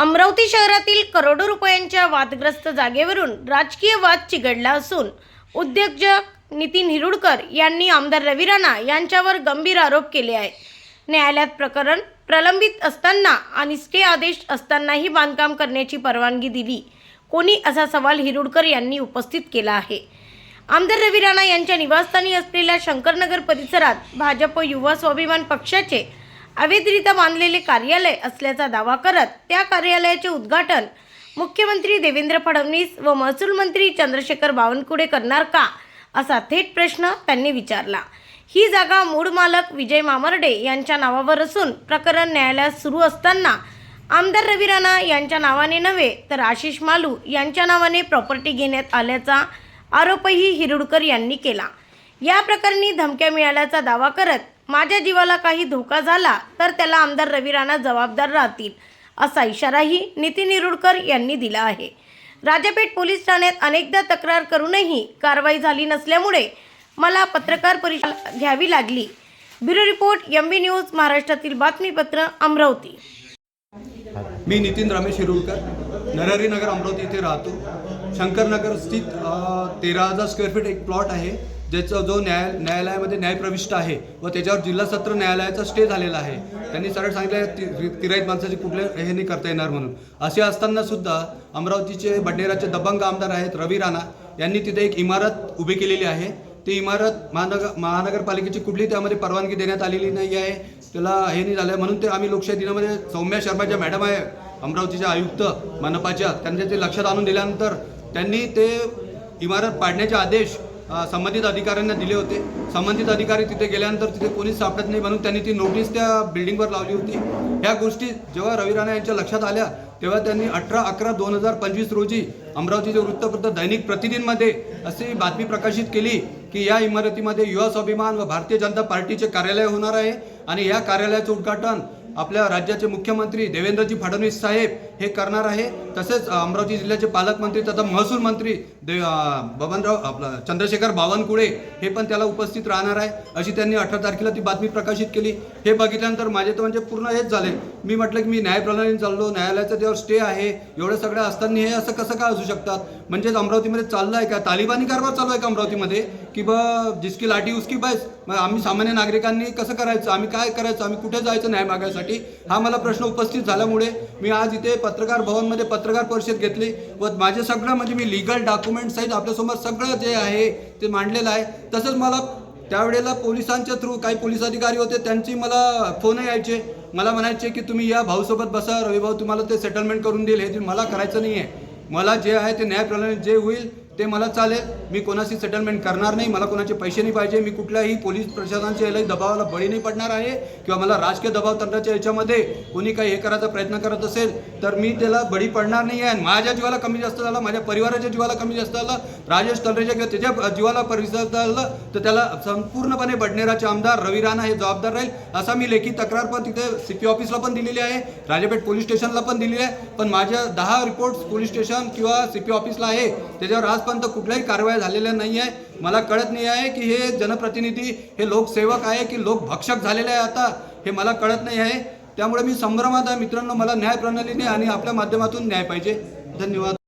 अमरावती शहरातील करोडो रुपयांच्या वादग्रस्त जागेवरून राजकीय वाद चिघडला असून उद्योजक नितीन हिरुडकर यांनी आमदार रवी राणा यांच्यावर गंभीर आरोप केले आहे न्यायालयात प्रकरण प्रलंबित असताना आणि स्टे आदेश असतानाही बांधकाम करण्याची परवानगी दिली. कोणी असा सवाल हिरुडकर यांनी उपस्थित केला आहे. आमदार रवी राणा यांच्या निवासस्थानी असलेल्या शंकरनगर परिसरात भाजप युवा स्वाभिमान पक्षाचे अवैधरित्या बांधलेले कार्यालय असल्याचा दावा करत त्या कार्यालयाचे उद्घाटन मुख्यमंत्री देवेंद्र फडणवीस व महसूल मंत्री चंद्रशेखर बावनकुळे करणार का असा थेट प्रश्न त्यांनी विचारला. ही जागा मूळ मालक विजय मामर्डे यांच्या नावावर असून प्रकरण न्यायालयात सुरू असताना आमदार रवी राणा यांच्या नावाने नव्हे तर आशिष मालू यांच्या नावाने प्रॉपर्टी घेण्यात आल्याचा आरोपही हिरुडकर यांनी केला. या प्रकरणी धमक्या मिळाल्याचा दावा करत माझ्या जीवाला काही धोका झाला तर त्याला आमदार रवी राणा जबाबदार राहतील असा इशाराही नितीन हिरुडकर यांनी दिला आहे. राजापेठ पोलीस ठाण्यात अनेकदा तक्रार करूनही कारवाई झाली नसल्यामुळे मला पत्रकार परिषद घ्यावी लागली. Bureau report M B news महाराष्ट्रातील बातमीपत्र अमरावती. मी नितीन रमेश हिरुळकर नरहरी नगर अमरावती इथे राहतो. शंकरनगर स्थित तेरा हजार स्क्वेअर फीट एक प्लॉट आहे. ज्याचा जो न्याय न्यायालयामध्ये न्यायप्रविष्ट आहे व त्याच्यावर जिल्हा सत्र न्यायालयाचा स्टे झालेला आहे. त्यांनी सरळ सांगितलं तिराईत माणसाची कुठल्या हे नाही करता येणार म्हणून. असे असताना सुद्धा अमरावतीचे बडनेराचे दबंग आमदार आहेत रवी राणा यांनी तिथे एक इमारत उभी केलेली आहे. ती इमारत महानगर महानगरपालिकेची कुठली त्यामध्ये परवानगी देण्यात आलेली नाही आहे. त्याला हे नाही झालं म्हणून ते आम्ही लोकशाही दिनामध्ये सौम्या शर्मा ज्या मॅडम आहे अमरावतीच्या आयुक्त मनपाच्या त्यांच्या ते लक्षात आणून दिल्यानंतर त्यांनी ते इमारत पाडण्याचे आदेश संबंधित अधिकाऱ्यांना दिले होते. संबंधित अधिकारी तिथे गेल्यानंतर तिथे कोणीच सापडत नाही म्हणून त्यांनी ती नोटीस त्या बिल्डिंगवर लावली होती. ह्या गोष्टी जेव्हा रवी राणा यांच्या लक्षात आल्या तेव्हा त्यांनी अठरा अकरा दोन हजार पंचवीस रोजी अमरावतीचे वृत्तपत्र दैनिक प्रतिदिनमध्ये अशी बातमी प्रकाशित केली की या इमारतीमध्ये युवा स्वाभिमान व भारतीय जनता पार्टीचे कार्यालय होणार आहे. आणि या कार्यालयाचं उद्घाटन आपल्या राज्याचे मुख्यमंत्री देवेंद्रजी फडणवीस साहेब हे करणार आहे. तसेच अमरावती जिल्ह्याचे पालकमंत्री तथा महसूल मंत्री दे बबनराव आपला चंद्रशेखर बावनकुळे हे पण त्याला उपस्थित राहणार आहे. अशी त्यांनी अठरा तारखेला ती बातमी प्रकाशित केली. हे बघितल्यानंतर माझे तर म्हणजे पूर्ण हेच झाले. मी म्हटलं की मी न्यायप्रणालीने चाललो. न्यायालयाचा त्यावर स्टे आहे. एवढं सगळं असताना हे असं कसं काय असू शकतात? म्हणजेच अमरावतीमध्ये चाललं आहे का? तालिबानी कारभार चालू आहे का अमरावतीमध्ये? की बा जिसकी लाठी उसकी बस? मग आम्ही सामान्य नागरिकांनी कसं करायचं? आम्ही काय करायचं? आम्ही कुठे जायचं न्याय मागायसाठी? हा मला प्रश्न उपस्थित झाल्यामुळे मी आज इथे पत्रकार भवनमध्ये पत्रकार परिषद घेतली व माझे सगळं म्हणजे मी लिगल डॉक्युमेंट सहित आपल्यासमोर सगळं जे आहे ते मांडलेलं आहे. तसंच मला त्यावेळेला पोलिसांच्या थ्रू काही पोलीस अधिकारी होते त्यांची मला फोन यायचे. मला म्हणायचे की तुम्ही या भाऊसोबत बसा रवी भाऊ तुम्हाला ते सेटलमेंट करून देईल हे ते मला करायचं नाही आहे मला जे आहे ते न्यायप्रणाली जे होईल ते मला चालेल. मी कोणाशी सेटलमेंट करणार नाही मला कोणाचे पैसे नाही पाहिजे. मी कुठल्याही पोलीस प्रशासनाच्या याला दबावाला बळी नाही पडणार आहे किंवा मला राजकीय दबाव तंत्राच्या याच्यामध्ये कोणी काही हे करायचा प्रयत्न करत असेल तर मी त्याला बळी पडणार नाही आहे. आणि माझ्या जीवाला कमी जास्त झाला माझ्या परिवाराच्या जीवाला कमी जास्त झाला राजेश तलरेच्या किंवा त्याच्या जीवाला परिसर झालं तर त्याला संपूर्णपणे बडनेराचे आमदार रवी राणा हे जबाबदार राहील असा मी लेखी तक्रार पण तिथे सी पी ऑफिसला पण दिलेली आहे राजापेठ पोलीस स्टेशनला पण दिलेली आहे. पण माझ्या दहा रिपोर्ट्स पोलीस स्टेशन किंवा सी पी ऑफिसला आहे त्याच्यावर आज आतापर्यंत कुठल्याही कारवाया झालेल्या नाही आहे. मला कळत नाही आहे की हे जनप्रतिनिधी हे लोकसेवक आहे की लोक भक्षक झालेले आहे आता हे मला कळत नाही आहे. त्यामुळे मी संभ्रमात आहे मित्रांनो मला न्यायप्रणालीने आणि आपल्या माध्यमातून न्याय पाहिजे. धन्यवाद.